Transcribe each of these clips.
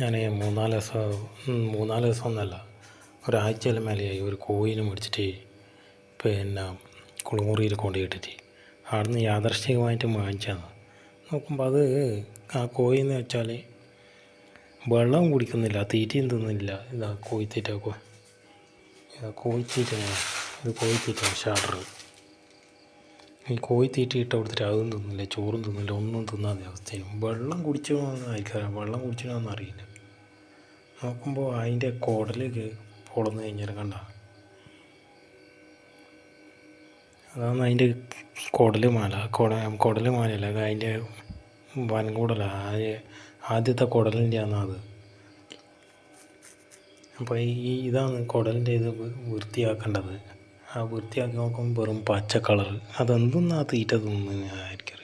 ഞാൻ മൂന്നാൽ ദിവസം മൂന്നാൽ ദിവസം ഒന്നല്ല ഒരാഴ്ചയിലും മേലെയായി ഒരു കോയിന് മേടിച്ചിട്ട് പിന്നെ കുളിമുറിയിൽ കൊണ്ടുപോയിട്ട് അവിടെ നിന്ന് യാദർശികമായിട്ട് വാങ്ങിച്ചതാണ്. നോക്കുമ്പോൾ അത് ആ കോഴി എന്ന് വെച്ചാൽ വെള്ളം കുടിക്കുന്നില്ല തീറ്റയും തിന്നില്ല ഇതാ കോഴിത്തീറ്റ കോഴിത്തീറ്റ ഇത് കോഴിത്തീറ്റ ഷാഡർ. ഈ കോഴിത്തീറ്റ ഇട്ട് കൊടുത്തിട്ട് അതും തിന്നില്ല ചോറും തിന്നില്ല ഒന്നും തിന്നാതെ അവസ്ഥയും വെള്ളം കുടിച്ചോ ആയിരിക്കാം വെള്ളം കുടിച്ചോന്ന് അറിയില്ല. നോക്കുമ്പോൾ അതിന്റെ കുടലേക്ക് പൊളന്ന് കഴിഞ്ഞാൽ കണ്ട. അതാണ് അതിന്റെ കുടൽ മാല. കുട കുടൽ മാലയല്ല അത് അതിന്റെ വൻകൂടല. ആദ്യത്തെ കുടലിന്റെ ആണ് അത്. അപ്പോൾ ഈ ഇതാണ് കുടലിന്റെ ഇത് വൃത്തിയാക്കേണ്ടത്. ആ വൃത്തിയാക്കി നോക്കുമ്പോൾ വെറും പച്ച കളർ അതെന്തെന്നാ തീറ്റ തിന്നുന്ന ആയിരിക്കും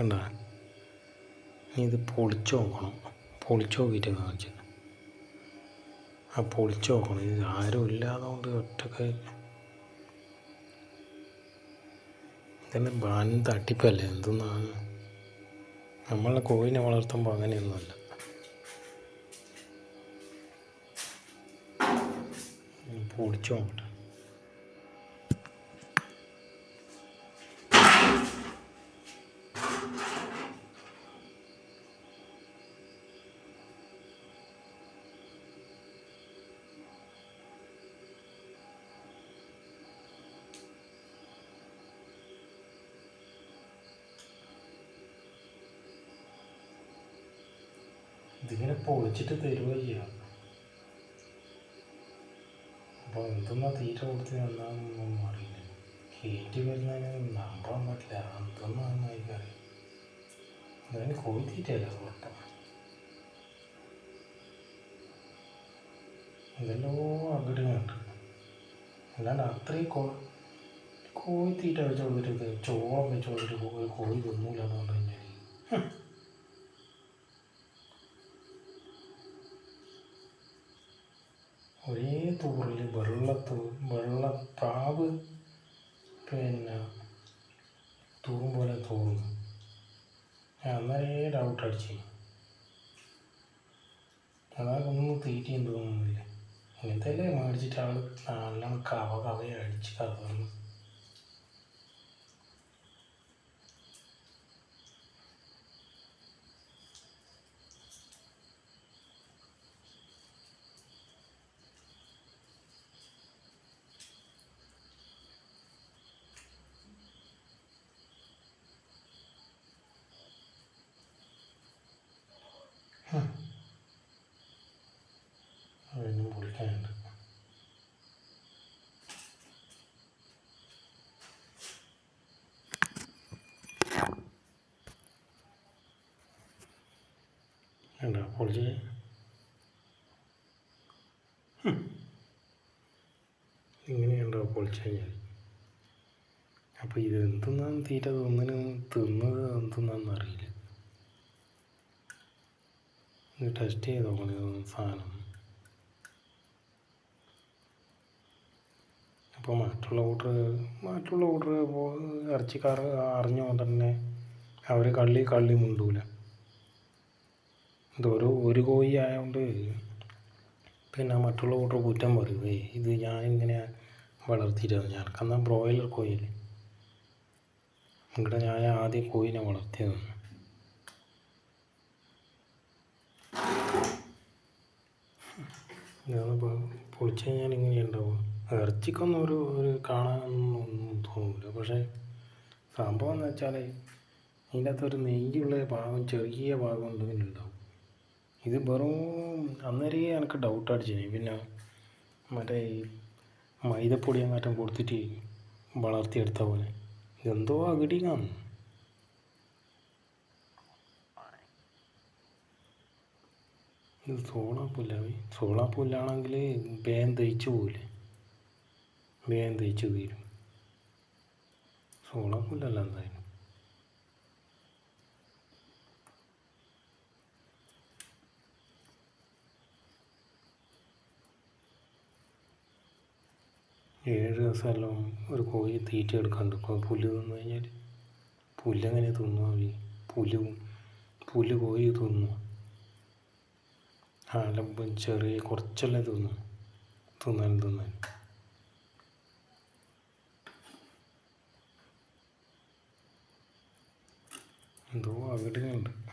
കണ്ട? ഇനി ഇത് പൊളിച്ച് നോക്കണം. പൊളിച്ച് നോക്കിയിട്ട് കാണിച്ചു ആ പൊളിച്ച് നോക്കണം. ഇത് ആരും ഇല്ലാതുകൊണ്ട് ഒറ്റയ്ക്ക്. ഇതന്നെ ബാൻ തട്ടിപ്പല്ലേ? എന്തെന്നാണ്? നമ്മളെ കോഴിനെ വളർത്തുമ്പോൾ അങ്ങനെയൊന്നുമല്ല. പൊളിച്ച് നോക്കട്ടെ. ഇതിങ്ങനെ പൊളിച്ചിട്ട് തരുക ചെയ്യാം അപ്പോൾ എന്തെന്നാ തീറ്റ കൊടുത്ത്? എന്നാന്നൊന്നും അറിയില്ല. ഹീറ്റ് വരുന്നതിന് നമ്പാൻ പറ്റില്ല എന്തെന്നാണെന്ന് എനിക്കറിയാം അതിന് കോഴി തീറ്റയല്ല കുഴപ്പം ഇതെല്ലോ അകിടുന്നുണ്ട് അല്ലാണ്ട് അത്രയും കോ കോഴി തീറ്റ വെച്ച് കൊടുത്തിട്ട് ചോറം വെച്ച് കൊടുത്തിട്ട് കോഴി കോഴി തിന്നൂല പറഞ്ഞു കഴിഞ്ഞാൽ ഒരേ തൂറിൽ വെള്ളത്തൂ വെള്ള പ്രാവ് പിന്നെ തൂറും പോലെ തോന്നുന്നു ഞാൻ അന്നേരേ ഡൗട്ട് അടിച്ചു. അതാണ് ഒന്നും തീറ്റയും തോന്നുന്നില്ല. ഇങ്ങനത്തെ അല്ലേ മേടിച്ചിട്ട് ആൾ നല്ലോണം കവ കവയെ അടിച്ച് കവർന്നു അതിനും പൊളിക്കാനുണ്ട് പൊളിച്ച് ഹും. ഇങ്ങനെയുണ്ടോ പൊളിച്ച് കഴിഞ്ഞാൽ അപ്പോൾ ഇത് എന്തെന്നാണ് തീറ്റ തിന്നന് തിന്നത് എന്തെന്നാന്ന് അറിയില്ല. ഇത് ടെസ്റ്റ് ചെയ്ത് നോക്കണം സാധനം. അപ്പോൾ മറ്റുള്ള കൂട്ടർ മറ്റുള്ള കൂട്ടർ ഇറച്ചിക്കാർ അറിഞ്ഞുകൊണ്ട് തന്നെ അവർ കള്ളി കള്ളി മുണ്ടൂല. ഇതൊരു ഒരു കോഴി ആയതുകൊണ്ട് പിന്നെ മറ്റുള്ള കൂട്ടർ കുറ്റം പറയുവേ. ഇത് ഞാൻ ഇങ്ങനെ വളർത്തിയിട്ടാണ്. ഞാനൊക്കെന്നാൽ ബ്രോയിലർ കോഴിയല്ലേ ഇവിടെ ഞാൻ ആദ്യം കോഴിനെ വളർത്തിയതാണ്. ഇതാണിപ്പോൾ പൊളിച്ച് കഴിഞ്ഞാൽ ഇങ്ങനെയുണ്ടാവും ഇറച്ചിക്കൊന്നും ഒരു ഒരു കാണാനൊന്നും തോന്നില്ല പക്ഷേ സംഭവം എന്ന് വെച്ചാൽ ഇതിന്റെ അകത്തൊരു നെയ്യുള്ള ഭാഗം ചെറിയ ഭാഗം ഉണ്ടെങ്കിലുണ്ടാവും ഇത് വെറും അന്നേരേ എനിക്ക് ഡൗട്ട് അടിച്ചു പിന്നെ മറ്റേ മൈദപ്പൊടി അങ്ങാറ്റം കൊടുത്തിട്ട് വളർത്തിയെടുത്ത പോലെ. എന്തോ അകിടിങ്ങാണ് ഇത് സോളാപ്പൂല്ല. സോളാപ്പൂല്ലാണെങ്കിൽ വേഗം തയ്ച്ചു പോകില്ലേ വേഗം തയ്ച്ചു തീരും. സോളാപ്പൂല്ലല്ല എന്തായാലും. ഏഴ് സ്ഥലവും ഒരു കോഴി തീറ്റ എടുക്കാണ്ട് പുല്ല് തിന്നു കഴിഞ്ഞാൽ പുല്ലങ്ങനെ തിന്നു അവർ പുലും പുല്ല് കോഴി തിന്നു. ആലമ്പും ചെറിയ കുറച്ചെല്ലാം തിന്നു. തിന്നാലും തിന്നാലും. എന്തോ അവിടെയുണ്ട്.